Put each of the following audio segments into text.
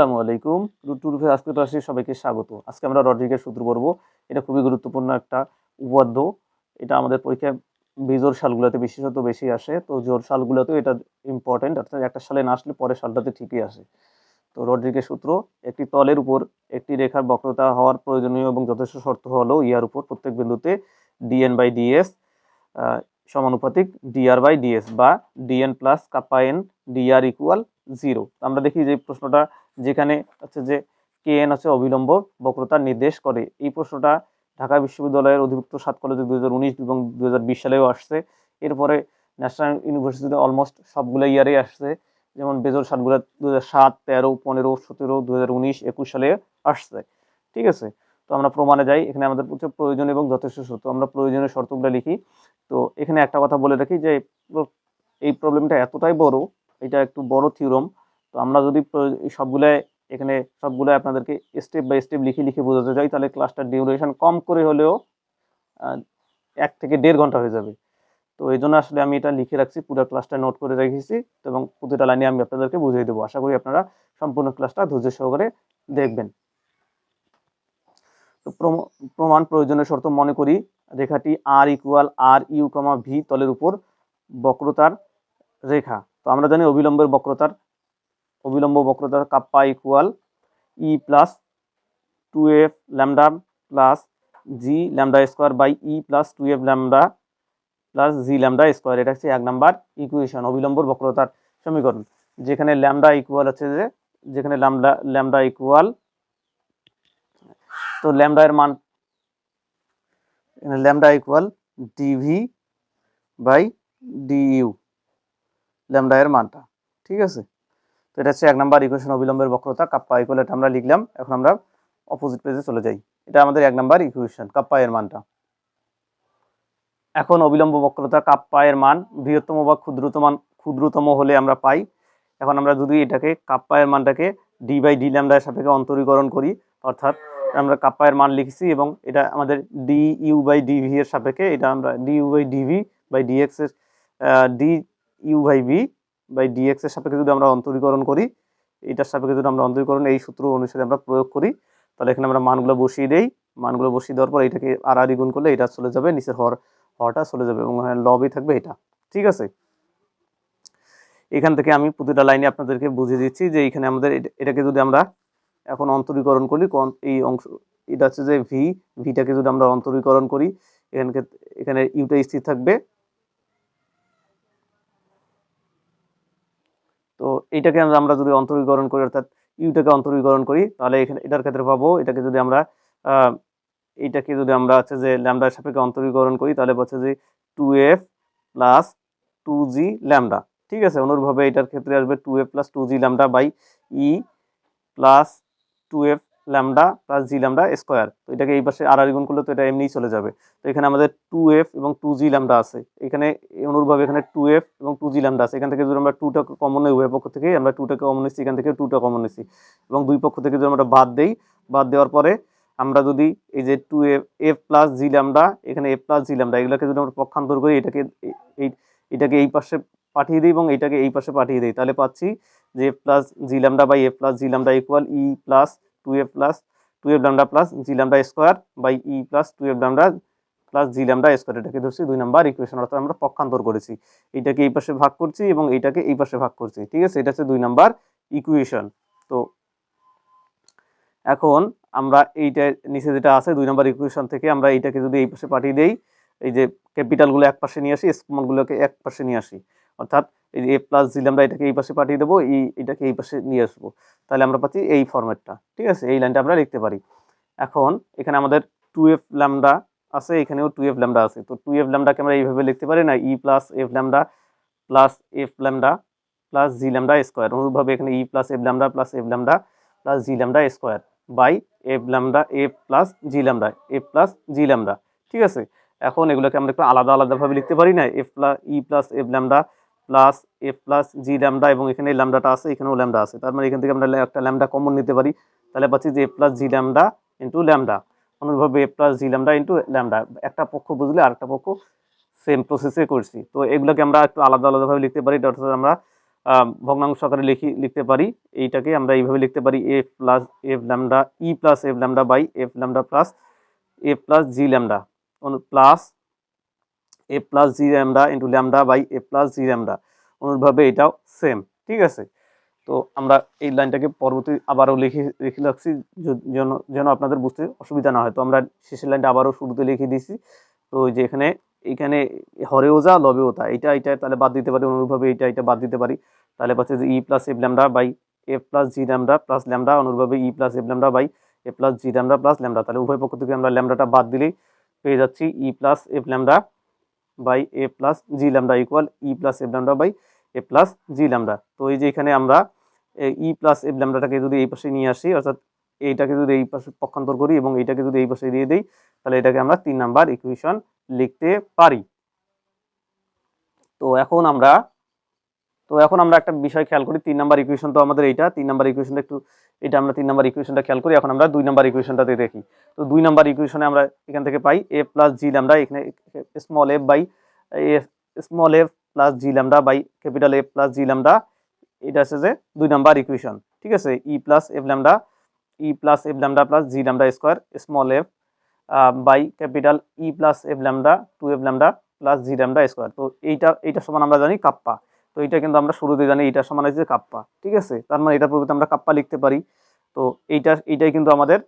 আসসালামু আলাইকুম। টুরুফে আজকে ক্লাসে সবাইকে স্বাগত। আজকে আমরা রড্রিগের সূত্র পড়ব। এটা খুবই গুরুত্বপূর্ণ একটা উপাদ্য এটা আমাদের পরীক্ষায় বেজোর সালগুলোতে বিশেষত বেশি আসে। তো জোর সালগুলোতেও এটা ইম্পর্টেন্ট অর্থাৎ একটা সালে না আসলে পরের সালটাতে ঠিকই আসে। তো রড্রিগের সূত্র, একটি তলের উপর একটি রেখার বক্রতা হওয়ার প্রয়োজনীয় এবং যথেষ্ট শর্ত হলো ইয়ার উপর প্রত্যেক বিন্দুতে ডিএন বাই ডিএস সমানুপাতিক ডিআর বাই ডিএস বা DN plus kappa DR equal zero আমরা দেখি যে প্রশ্নটা যেখানে হচ্ছে যে কে এন আছে অবিলম্ব বক্রতা নির্দেশ করে। এই প্রশ্নটা ঢাকা বিশ্ববিদ্যালয়ের অধিভুক্ত সাত কলেজে দু হাজার উনিশ এবং দু হাজার বিশ সালেও আসছে। এরপরে ন্যাশনাল ইউনিভার্সিটিতে অলমোস্ট সবগুলো ইয়ারেই আসছে। যেমন বেজর সাতগুলো দু হাজার সাত, তেরো, পনেরো, সতেরো দু হাজার উনিশ, একুশ সালে আসছে। ঠিক আছে? তো আমরা প্রমাণে যাই। এখানে আমাদের হচ্ছে প্রয়োজন এবং যথেষ্ট শর্ত। আমরা প্রয়োজনীয় শর্তগুলো লিখি। তো এখানে একটা কথা বলে রাখি যে, এই প্রবলেমটা এতটাই বড়, এটা একটু বড় থিওরম তো আমরা যদি সবগুলাই এখানে সবগুলাই আপনাদেরকে স্টেপ বাই স্টেপ লিখে লিখে বোঝাতে যাই তাহলে ক্লাসটার ডিউরেশন কম করে হলেও এক থেকে দেড় ঘণ্টা হয়ে যাবে। তো এই জন্য আসলে আমি এটা লিখে রাখছি, পুরো ক্লাসটা নোট করে রেখেছি এবং প্রতিটা লাইনে আমি আপনাদেরকে বুঝিয়ে দেবো। আশা করি আপনারা সম্পূর্ণ ক্লাসটা ধৈর্য সহকারে দেখবেন। তো প্রম- প্রমাণ প্রয়োজনীয় শর্ত মনে করি, রেখাটি R equal R U comma V তলের উপর বক্রতার রেখা। তো আমরা জানি অবিলম্বের বক্রতার অবিলম্ব বক্রতার kappa equal E plus two F lambda plus G lambda square by E plus two F lambda plus G lambda square এটা হচ্ছে এক নাম্বার ইকুয়েশন অবিলম্বর বক্রতার সমীকরণ। যেখানে ল্যামডা ইকুয়াল হচ্ছে যে, যেখানে ল্যামডা ল্যামডা ইকুয়াল তো ল্যামডা এর মান lambda equal DV by DU lambda এর মানটা। ঠিক আছে? তো এটা হচ্ছে এক নাম্বার ইকুয়েশন অবিলম্বের বক্রতা কাপ্পা ইকুয়াল আমরা লিখলাম, এখন আমরা অপোজিট পেজে চলে যাই। এটা আমাদের এক নাম্বার ইকুয়েশন কাপ্পা এর মানটা। এখন অবিলম্ব বক্রতা কাপ্পা এর মান, বৃহত্তম বা ক্ষুদ্রতম ক্ষুদ্রতম হলে আমরা পাই। এখন আমরা যদি এটাকে কাপ্পা এর মানটাকে ডি বাই ডি ল্যামডার সাপেক্ষে অন্তরীকরণ করি, অর্থাৎ আমরা কাপ্পা এর মান লিখছি এবং এটা আমাদের ডি ইউ বাই ডিভি এর সাপেক্ষে এটা আমরা D U by DV by DX এর D U by B by DX এর সাপেক্ষে যদি আমরা অন্তরীকরণ করি, এটার সাপেক্ষে যদি আমরা অন্তরীকরণ এই সূত্র অনুসারে আমরা প্রয়োগ করি, তাহলে এখানে আমরা মানগুলো বসিয়ে দেই। মানগুলো বসিয়ে দেওয়ার পর এটাকে আর আর গুণ করলে এটা চলে যাবে, নিচের হর হরটা চলে যাবে এবং লবই থাকবে এটা। ঠিক আছে? এখান থেকে আমি প্রতিটা লাইনে আপনাদেরকে বুঝিয়ে দিচ্ছি যে এখানে আমাদের এটা- এটাকে যদি আমরা এখন অন্তরীকরণ করি এই অংশ, এটা হচ্ছে যে ভি ভিটাকে যদি আমরা অন্তরীকরণ করি, এখানকে, এখানে ইউটা স্থির থাকবে। তো এইটাকে আমরা যদি অন্তরীকরণ করি, অর্থাৎ ইউটাকে অন্তরীকরণ করি, তাহলে এখানে, এটার ক্ষেত্রে পাবো, এটাকে যদি আমরা এটাকে এইটাকে যদি আমরা হচ্ছে যে ল্যামডার সাপেক্ষে অন্তরীকরণ করি, তাহলে হচ্ছে যে two F plus two G lambda. ঠিক আছে? অনুরূপভাবে এটার ক্ষেত্রে আসবে two F plus two G lambda by E plus two F lambda plus G lambda square তো এটাকে এই পাশে আর গুণ করলে তো এটা এমনিই চলে যাবে। তো এখানে আমাদের টু এফ এবং টু জি ল্যামডা আছে। এখানে অনুরূপভাবে এখানে টু এফ এবং টু জি ল্যামডা আছে। এখান থেকে যদি আমরা টুটা কমন নেই, উভয় পক্ষ থেকে আমরা টুটাকে কমন নিচ্ছি, এখান থেকে টুটা কমন নিচ্ছি। এবং দুই পক্ষ থেকে যদি আমরা বাদ দেই, বাদ দেওয়ার পরে আমরা যদি এই যে two F F plus G lambda এখানে এফ প্লাস জি ল্যামডা এগুলোকে যদি আমরা পক্ষান্তর করি, এটাকে এই এটাকে এই পাশে পাঠিয়ে দিই এবং এটাকে এই পাশে পাঠিয়ে দিই, তাহলে পাচ্ছি যে F plus G lambda by F plus G lambda equal E plus two F plus two F lambda plus G lambda square by E plus two F lambda plus G lambda square এটাকে ধরছি দুই number equation অর্থাৎ আমরা পক্ষান্তর করেছি। এইটাকে এই পাশে ভাগ করছি এবং এইটাকে এই পাশে ভাগ করছি, ঠিক আছে? এটা হচ্ছে দুই নাম্বার ইকুয়েশন তো এখন আমরা এইটা নিচে যেটা আছে, দুই নম্বর ইকুয়েশন থেকে আমরা এইটাকে যদি এই পাশে পাঠিয়ে দেই, এই যে ক্যাপিটালগুলো এক পাশে নিয়ে আসি স্মলগুলোকে এক পাশে নিয়ে আসি, অর্থাৎ এই এ প্লাস জি আমরা এটাকে এই পাশে পাঠিয়ে দেবো, এই, এটাকে এই পাশে নিয়ে আসব। তাহলে আমরা পাচ্ছি এই ফরম্যাটটা ঠিক আছে? এই লাইনটা আমরা লিখতে পারি। এখন এখানে আমাদের টু এফ ল্যামডা আছে, এখানেও টু এফ ল্যামডা আছে। তো টু এফ ল্যামডাকে আমরা এইভাবে লিখতে পারি না E plus F lambda plus F lambda plus G lambda square অনুরূপভাবে এখানে E plus F lambda plus F lambda plus G lambda square by F lambda F plus G lambda F plus G lambda ঠিক আছে? এখন এগুলোকে আমরা একটু আলাদা, আলাদাভাবে লিখতে পারি না F plus E plus F lambda plus F plus G lambda এবং এখানে ল্যামডাটা আছে, এখানেও ল্যামডা আছে। তার মানে এখান থেকে আমরা একটা ল্যামডা কমন নিতে পারি। তাহলে পাচ্ছি যে F plus G lambda into lambda অনুরূপভাবে F plus G lambda into lambda একটা পক্ষ বুঝলে আরেকটা পক্ষ সেম প্রসেসে করছি। তো এগুলোকে আমরা একটু আলাদা আলাদাভাবে লিখতে পারি, অর্থাৎ আমরা ভগ্নাংশ আকারে লিখি, লিখতে পারি। এইটাকে আমরা এইভাবে লিখতে পারি F plus F lambda E plus F lambda by F lambda plus F plus G lambda plus F plus G lambda into lambda by F plus G lambda অনুরূপভাবে এটাও সেম ঠিক আছে? তো আমরা এই লাইনটাকে পরবর্তী আবারও লিখে লিখে রাখছি যেন যেন আপনাদের বুঝতে অসুবিধা না হয়। তো আমরা শেষের লাইনটা আবারও শুরুতে লিখে দিয়েছি। তো যে এখানে এখানে হরেও যা, লবেও তা। এটা এটা তাহলে বাদ দিতে পারি, অনুরূপভাবে এটা এটা বাদ দিতে পারি। তাহলে পাচ্ছে যে E plus F lambda by F plus G lambda plus lambda অনুরূপভাবে E plus F lambda by F plus G lambda plus lambda তাহলে উভয় পক্ষ থেকে আমরা ল্যামডাটা বাদ দিলেই পেয়ে যাচ্ছি E plus F lambda by A plus G lambda equal E plus F lambda by A plus G lambda. তো এই যে এখানে আমরা ই প্লাস এফ ল্যামডাটাকে যদি এই পাশে নিয়ে আসি, অর্থাৎ এইটাকে যদি এই পাশে পক্ষান্তর করি এবং এইটাকে যদি এই পাশে দিয়ে দিই, তাহলে এটাকে আমরা তিন নাম্বার ইকুয়েশন লিখতে পারি। তো এখন আমরা তো এখন আমরা একটা বিষয় খেয়াল করি, তিন নাম্বার ইকুয়েশন তো আমাদের এইটা, তিন নাম্বার ইকুয়েশনটা একটু, এটা আমরা তিন নাম্বার ইকুয়েশনটা খেয়াল করি, এখন আমরা দুই নাম্বার ইকুয়েশনটাতে দেখি। তো দুই নাম্বার ইকুয়েশনে আমরা এখান থেকে পাই এ প্লাস জি ল্যামডা এখানে small F by small F plus G lambda by capital F plus G lambda এটা আছে যে দুই নাম্বার ইকুয়েশন ঠিক আছে? E plus F lambda E plus F lambda plus G lambda square small F by capital E plus F lambda two F lambda plus G lambda square তো এইটা এইটা সমান আমরা জানি কাপ্পা। তো এটা কিন্তু আমরা শুরুতে জানি এটা সমান আছে কাপ্পা, ঠিক আছে? তার মানে এটার পরিবর্তে আমরা কাপ্পা লিখতে পারি। তো এইটা, এইটাই কিন্তু আমাদের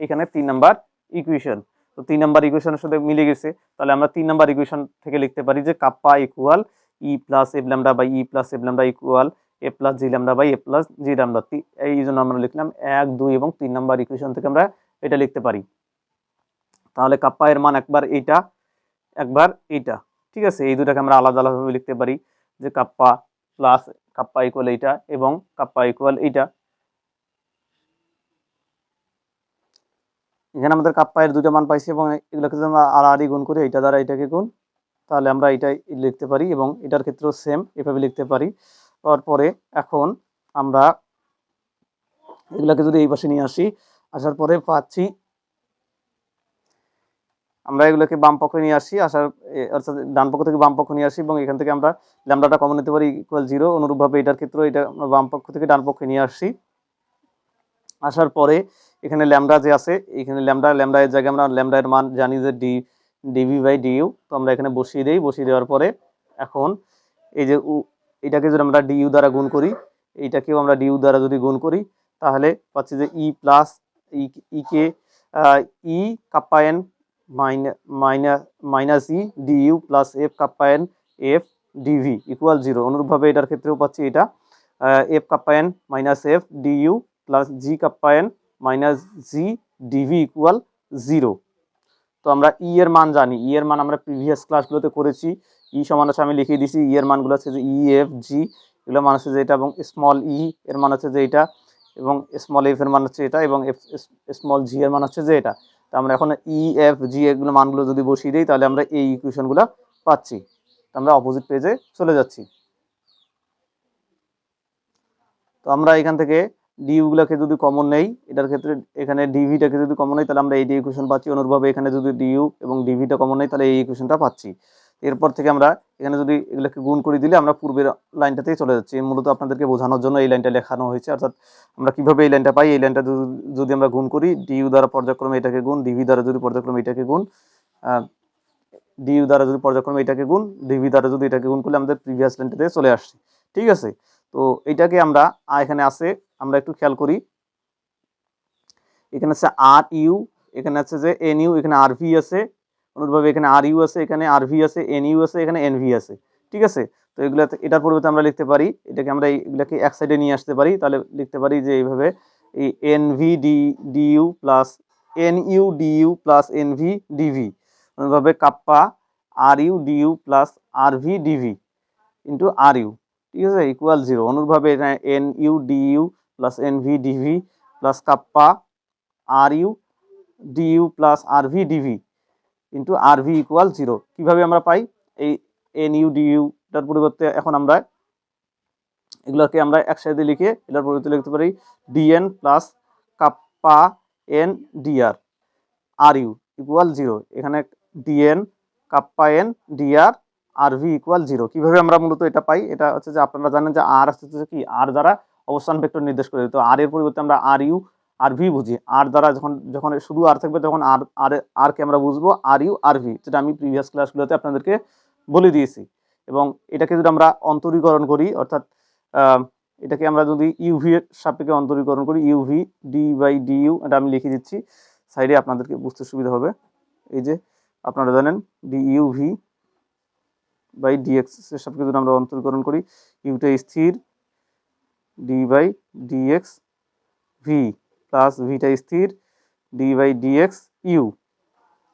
এখানে তিন নাম্বার ইকুয়েশন তো তিন নাম্বার ইকুয়েশনের সাথে মিলে গেছে। তাহলে আমরা তিন নাম্বার ইকুয়েশন থেকে লিখতে পারি যে kappa equal E plus F by E plus F lambda equal A plus G lambda by A plus G lambda এই জন্য আমরা লিখলাম এক, দুই এবং তিন নাম্বার ইকুয়েশন থেকে আমরা এটা লিখতে পারি। তাহলে কাপ্পা এর মান একবার এইটা একবার এইটা, ঠিক আছে? এই দুটাকে আমরা আলাদা আলাদাভাবে লিখতে পারি। যে কাপ্পা প্লাস কাপ্পা ইকুয়াল এইটা এবং কাপ্পা ইকুয়াল এইটা। এখানে আমাদের কাপ্পা এর দুটো মান পাইছি এবং এগুলোকে যদি আমরা আড়াআড়ি গুণ করি এটা দ্বারা এটাকে গুণ, তাহলে আমরা এটাই লিখতে পারি এবং এটার ক্ষেত্রেও সেম এভাবে লিখতে পারি। তারপরে এখন আমরা এগুলোকে যদি এই পাশে নিয়ে আসি, আসার পরে পাচ্ছি আমরা এগুলোকে বাম পক্ষে নিয়ে আসি আসার অর্থাৎ ডান পক্ষ থেকে বাম পক্ষ নিয়ে আসি এবং এখান থেকে আমরা ল্যামডাটা কমন নিতে পারি ইকুয়াল জিরো অনুরূপভাবে এটার ক্ষেত্রে এটা আমরা বাম পক্ষ থেকে ডান পক্ষে নিয়ে আসছি আসার পরে এখানে ল্যামডা যে আছে, এখানে ল্যামডা ল্যামডা এর জায়গায় আমরা ল্যামডা এর মান জানি যে ডি ডিভি বাই ডিইউ তো আমরা এখানে বসিয়ে দিই, বসিয়ে দেওয়ার পরে এখন এই যে উ- এটাকে যদি আমরা ডিইউ দ্বারা গুণ করি, এইটাকেও আমরা ডিইউ দ্বারা যদি গুণ করি, তাহলে পাচ্ছি যে E plus E E K E kappa N minus E DU plus F kappa N F DV equal zero অনুরূপভাবে এটার ক্ষেত্রেও পাচ্ছি এটা। F kappa N minus F DU plus G kappa N minus G DV equal zero তো আমরা ই এর মান জানি। ই এর মান আমরা প্রিভিয়াস ক্লাসগুলোতে করেছি। ই সমান আছে আমি লিখিয়ে দিছি। ই এর মানগুলো হচ্ছে যে ই এফ জি এগুলো মান হচ্ছে যে এটা এবং স্মল ই এর মান হচ্ছে যে এটা এবং স্মল এফ এর মান হচ্ছে এটা এবং এফ স্মল জি এর মান হচ্ছে যে এটা। আমরা এখন ই এফ জি এগুলো মানগুলো যদি বসিয়ে দিই, তাহলে আমরা এই ইকুয়েশনগুলো পাচ্ছি। আমরা অপোজিট পেজে চলে যাচ্ছি। তো আমরা এখান থেকে ডিউগুলোকে যদি কমন নেই, এটার ক্ষেত্রে এখানে ডিভিটাকে যদি কমন নেই, তাহলে আমরা এই ডি ইকুয়েশন পাচ্ছি, অনুরূপভাবে এখানে যদি ডিউ এবং ডিভিটা কমন নেই, তাহলে এই ইকুয়েশনটা পাচ্ছি। এরপর থেকে আমরা এখানে যদি এগুলোকে গুণ করে দিলে আমরা পূর্বের লাইনটাতেই চলে যাচ্ছি। মূলত আপনাদেরকে বোঝানোর জন্য এই লাইনটা লেখানো হয়েছে। অর্থাৎ আমরা কীভাবে এই লাইনটা পাই? এই লাইনটা যদি- আমরা গুণ করি ডিউ দ্বারা পর্যায়ক্রমে এটাকে গুণ ডিভি দ্বারা যদি পর্যায়ক্রমে এটাকে গুণ ডিউ দ্বারা যদি পর্যায়ক্রমে এটাকে গুণ ডিভি দ্বারা যদি এটাকে গুণ করলে আমাদের প্রিভিয়াস লাইনটাতে চলে আসছে। ঠিক আছে? তো এটাকে আমরা এখানে আছে, আমরা একটু খেয়াল করি। এখানে আছে আর ইউ এখানে আছে যে এন ইউ এখানে আর ভি আছে। অনুরূপভাবে এখানে আর ইউ আছে, এখানে আর ভি আছে এন ইউ আছে, এখানে এন ভি আছে, ঠিক আছে? তো এগুলো এটার পরিবর্তে আমরা লিখতে পারি, এটাকে আমরা এই- এগুলাকে এক সাইডে নিয়ে আসতে পারি, তাহলে লিখতে পারি যে এইভাবে এই N V D D U plus N U D U plus N V DV অনুরূপভাবে kappa R U D U plus R V DV into R U ঠিক আছে? ইকুয়াল জিরো অনুরূপভাবে N U D U plus N V DV plus kappa R U D U plus R V DV into R V equal zero কীভাবে আমরা পাই? এই N U D ইউটার পরিবর্তে এখন আমরা এগুলোকে আমরা একসাথে লিখে এটার পরিবর্তে লিখতে পারি DN plus kappa N DR R U equal zero এখানে DN kappa N DR R V equal zero কীভাবে আমরা মূলত এটা পাই? এটা হচ্ছে যে আপনারা জানেন যে আর হচ্ছে কি? আর দ্বারা অবস্থান ভেক্টর নির্দেশ করে। তো আর এর পরিবর্তে আমরা আর ইউ আর ভি বুঝি। আর দ্বারা যখন যখন শুধু আর থাকবে তখন আর আর আর কে আমরা বুঝব আর ইউ আর ভি যেটা আমি প্রিভিয়াস ক্লাসগুলোতে আপনাদেরকে বলে দিয়েছি। এবং এটাকে যদি আমরা অন্তরীকরণ করি, অর্থাৎ এটাকে আমরা যদি ইউভি এর সাপেক্ষে অন্তরীকরণ করি UV D by D U এটা আমি লিখে দিচ্ছি। সাইডে আপনাদেরকে বুঝতে সুবিধা হবে। এই যে, আপনারা জানেন ডি ইউভি বাই ডিএক্স এর সাপেক্ষে যদি আমরা অন্তরীকরণ করি ইউটা স্থির D by DX V plus ভিটা স্থির ডি বাই ডিএক্স ইউ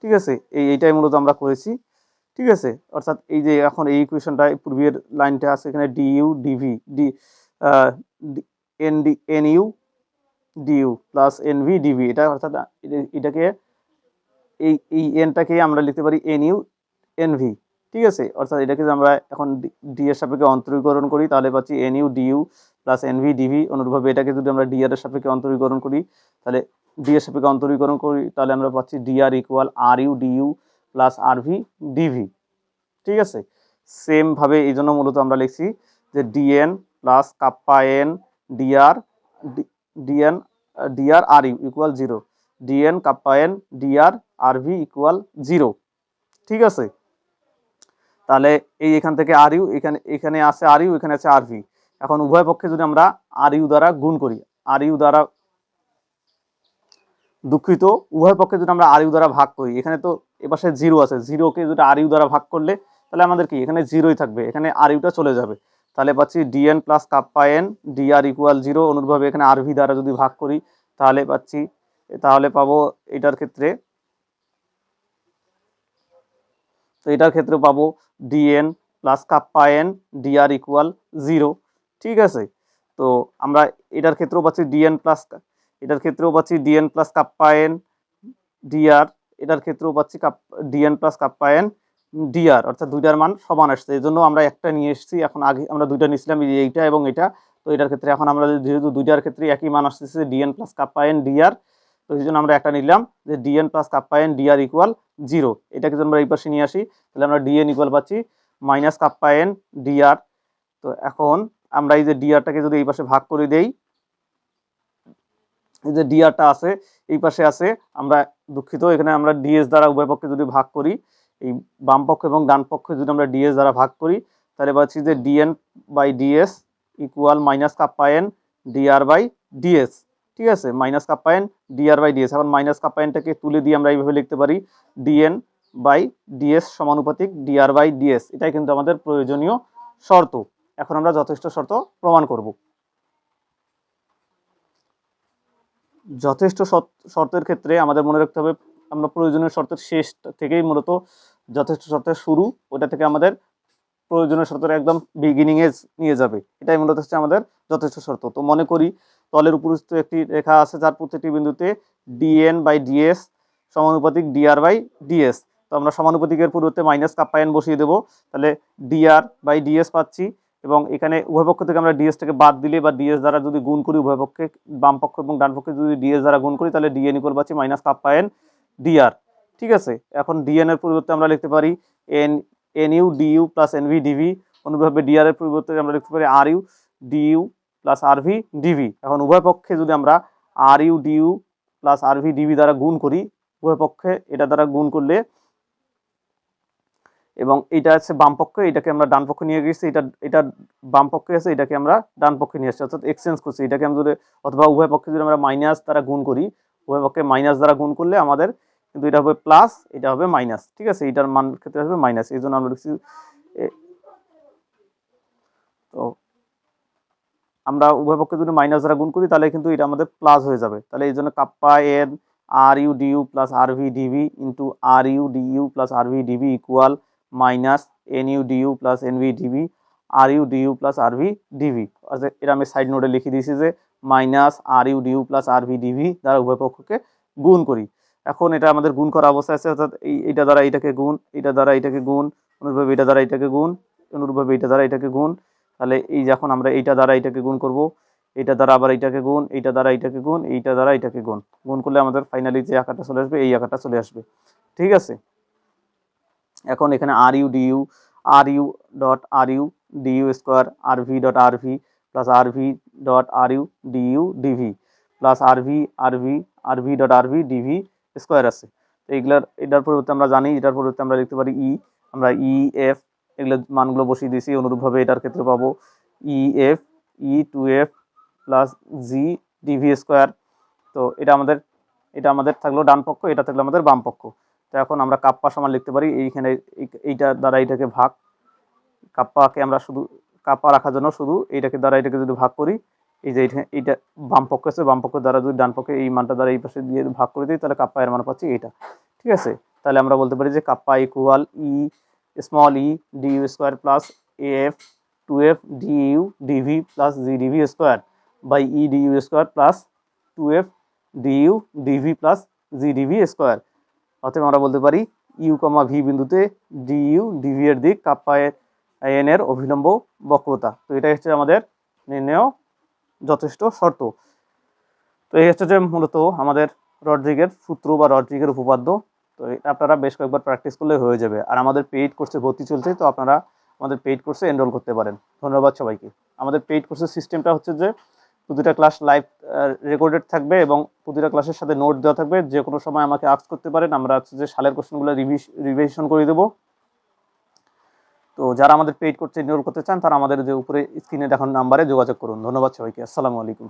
ঠিক আছে? এই, এইটাই মূলত আমরা করেছি, ঠিক আছে? অর্থাৎ এই যে এখন এই ইকুয়েশনটা পূর্বের লাইনটা আছে এখানে D U DV D N D N U DU plus N V DV এটা অর্থাৎ এটা- এটাকে, এই এই এনটাকে আমরা লিখতে পারি এন ইউ এন ভি ঠিক আছে? অর্থাৎ এটাকে যদি আমরা এখন ডি এর সাপেক্ষে অন্তরীকরণ করি, তাহলে পাচ্ছি N U DU plus N V DV অনুরূপভাবে এটাকে যদি আমরা ডিআর এর সাপেক্ষে অন্তরীকরণ করি, তাহলে ডি এর সাপেক্ষে অন্তরীকরণ করি, তাহলে আমরা পাচ্ছি DR equal R U DU plus R V DV ঠিক আছে? সেমভাবে এই জন্য মূলত আমরা লিখছি যে DN plus kappa N DR DN DR R R U equal zero DN kappa N DR R V equal zero ঠিক আছে? তাহলে এই এখান থেকে আর ইউ এখানে এখানে আছে আর ইউ এখানে আছে আর ভি এখন উভয় পক্ষে যদি আমরা আর ইউ দ্বারা গুণ করি আর ইউ দ্বারা দুঃখিত, উভয় পক্ষে যদি আমরা আর ইউ দ্বারা ভাগ করি, এখানে তো এপাশে জিরো আছে জিরোকে যদি আর ইউ দ্বারা ভাগ করলে, তাহলে আমাদের কি? এখানে জিরোই থাকবে, এখানে আর ইউটা চলে যাবে। তাহলে পাচ্ছি DN plus kappa N DR equal zero অনুরূপভাবে এখানে আর ভি দ্বারা যদি ভাগ করি, তাহলে পাচ্ছি, তাহলে পাবো এটার ক্ষেত্রে তো এটার ক্ষেত্রে পাবো DN plus kappa N DR equal zero ঠিক আছে? তো আমরা এটার ক্ষেত্রেও পাচ্ছি ডিএন প্লাস এটার ক্ষেত্রেও পাচ্ছি DN plus kappa N DR এটার ক্ষেত্রেও পাচ্ছি kappa DN plus kappa N DR অর্থাৎ দুইটার মান সমান আসছে। এই জন্য আমরা একটা নিয়ে এসেছি, এখন আগে আমরা দুইটা নিয়েছিলাম এইটা এবং এটা। তো এটার ক্ষেত্রে এখন আমরা যেহেতু দুইটার ক্ষেত্রে একই মান আসতেছে DN plus kappa N DR তো এই জন্য আমরা একটা নিলাম যে DN plus kappa N DR equal zero এটাকে যদি আমরা এই পাশে নিয়ে আসি, তাহলে আমরা ডিএন ইকুয়াল পাচ্ছি মাইনাস কাপ্পা এন ডিআর তো এখন আমরা এই যে ডিআরটাকে যদি এই পাশে ভাগ করে দেই, এই যে ডিআরটা আছে, এই পাশে আছে, আমরা দুঃখিত, এখানে আমরা ডিএস দ্বারা উভয় পক্ষে যদি ভাগ করি, এই বাম পক্ষ এবং ডান পক্ষে যদি আমরা ডিএস দ্বারা ভাগ করি, তাহলে পাচ্ছি যে D N by D S equal minus kappa N D R by D S ঠিক আছে? Minus kappa N D R by D S এখন মাইনাস কাপ্পা এনটাকে তুলে দিয়ে আমরা এইভাবে লিখতে পারি D N by D S সমানুপাতিক D R by D S এটাই কিন্তু আমাদের প্রয়োজনীয় শর্ত। এখন আমরা যথেষ্ট শর্ত প্রমাণ করব। যথেষ্ট শর্তের ক্ষেত্রে আমাদের মনে রাখতে হবে, আমরা প্রয়োজনীয় শর্তের শেষ থেকেই মূলত যথেষ্ট শর্তের শুরু, ওটা থেকে আমাদের প্রয়োজনীয় শর্তের একদম বিগিনিং এ নিয়ে যাবে। এটাই মূলত হচ্ছে আমাদের যথেষ্ট শর্ত। তো মনে করি তলের উপরিস্থ একটি রেখা আছে যার প্রত্যেকটি বিন্দুতে D N by D S সমানুপাতিক D R by D S তো আমরা সমানুপাতিকের পরিবর্তে মাইনাস কাপ্পায়ন বসিয়ে দেবো। তাহলে ডিআর বাই ডিএস পাচ্ছি এবং এখানে উভয় পক্ষ থেকে আমরা ডিএসটাকে বাদ দিলে বা ডিএস দ্বারা যদি গুণ করি উভয় পক্ষে, বাম পক্ষ এবং ডান পক্ষে যদি ডিএস দ্বারা গুণ করি, তাহলে ডিএন ইকুয়াল পাচ্ছি minus kappa N D R ঠিক আছে? এখন ডিএন এর পরিবর্তে আমরা লিখতে পারি N N U D U plus N V D V অনুরূপভাবে ডিআর এর পরিবর্তে আমরা লিখতে পারি R U D U plus R V D V এখন উভয় পক্ষে যদি আমরা R U D U plus R V D V দ্বারা গুণ করি, উভয় পক্ষে এটা দ্বারা গুণ করলে এবং এটা আছে বাম পক্ষে, এটাকে আমরা ডান পক্ষে নিয়ে গেছি এটা এটা বাম পক্ষে আছে, এটাকে আমরা ডান পক্ষে নিয়ে আসছি, অর্থাৎ এক্সচেঞ্জ করছি। এটাকে আমরা যদি, অথবা উভয় পক্ষে যদি আমরা মাইনাস দ্বারা গুণ করি, উভয় পক্ষে মাইনাস দ্বারা গুণ করলে আমাদের কিন্তু এটা হবে প্লাস এটা হবে মাইনাস ঠিক আছে? এটার মান ক্ষেত্রে আসবে মাইনাস এই জন্য আমরা লিখছি তো আমরা উভয় পক্ষে যদি মাইনাস দ্বারা গুণ করি, তাহলে কিন্তু এটা আমাদের প্লাস হয়ে যাবে। তাহলে এই জন্য kappa N R U D U plus R V D V into R U D U plus R V D V equal minus N U D U plus N V D V R U D U plus R V D V এটা আমি side নোটে লিখে দিয়েছি যে minus R U D U plus R V D V দ্বারা উভয় পক্ষকে গুণ করি। এখন এটা আমাদের গুণ করা অবস্থায় আছে, অর্থাৎ এই, এটা দ্বারা এটাকে গুণ, এটা দ্বারা এটাকে গুণ, অনুরূপভাবে এটা দ্বারা এটাকে গুণ, অনুরূপভাবে এটা দ্বারা এটাকে গুণ। তাহলে এই যখন আমরা এইটা দ্বারা এটাকে গুণ করব, এইটা দ্বারা আবার এইটাকে গুণ, এইটা দ্বারা এইটাকে গুণ, এইটা দ্বারা এইটাকে গুণ। গুণ করলে আমাদের ফাইনালি যে আকারটা চলে আসবে, এই আকারটা চলে আসবে। ঠিক আছে? এখন এখানে R U D U R U dot R U D U square R V dot R V plus R V dot R U D U D V plus R V R V R V dot R V D V square আছে। তো এইগুলার, এটার পরিবর্তে আমরা জানি, এটার পরিবর্তে আমরা লিখতে পারি ই আমরা ই এফ এগুলো মানগুলো বসিয়ে দিয়েছি, অনুরূপভাবে এটার ক্ষেত্রে পাবো E F E two F plus G D V square তো এটা আমাদের এটা আমাদের থাকল ডান পক্ষ, এটা থাকল আমাদের বাম পক্ষ। তো এখন আমরা কাপ্পা সমান লিখতে পারি, এইখানে এই- এইটা দ্বারা এইটাকে ভাগ। কাপ্পাকে আমরা শুধু, কাপ্পা রাখার জন্য শুধু এইটাকে দ্বারা এটাকে যদি ভাগ করি, এই যে এইটা এইটা বাম পক্ষ আছে, বাম পক্ষ দ্বারা যদি ডান পক্ষে এই মানটা দ্বারা এই পাশে দিয়ে ভাগ করে দিই, তাহলে কাপ্পা এর মান পাচ্ছি এইটা। ঠিক আছে? তাহলে আমরা বলতে পারি যে kappa equal E F D U D V plus G D V square by E D U square plus two F D U D V plus G D V square অতএব আমরা বলতে পারি ইউ কমা ভি বিন্দুতে D U D V এর দিক kappa N এর অভিলম্ব বক্রতা। তো এটাই হচ্ছে আমাদের নির্ণয় যথেষ্ট শর্ত। তো এই হচ্ছে যে মূলত আমাদের রড্রিগের সূত্র বা রড্রিগের উপপাদ্য। তো এটা আপনারা বেশ কয়েকবার প্র্যাকটিস করলে হয়ে যাবে। আর আমাদের পেইড কোর্সে ভর্তি চলছে, তো আপনারা আমাদের পেইড কোর্সে এনরোল করতে পারেন। ধন্যবাদ সবাইকে। আমাদের পেইড কোর্সের সিস্টেমটা হচ্ছে যে, প্রতিটা ক্লাস লাইভ রেকর্ডেড থাকবে এবং প্রতিটা ক্লাসের সাথে নোট দেওয়া থাকবে। যে কোনো সময় আমাকে আক্স করতে পারেন, আমরা হচ্ছে যে সালের কোশ্চেনগুলো রিভিশ রিভিশন করে দেবো। তো যারা আমাদের পেইড কোর্সে এনরোল করতে চান, তারা আমাদের যে উপরে স্ক্রিনে দেখানো নাম্বারে যোগাযোগ করুন। ধন্যবাদ সবাইকে। আসসালামু আলাইকুম।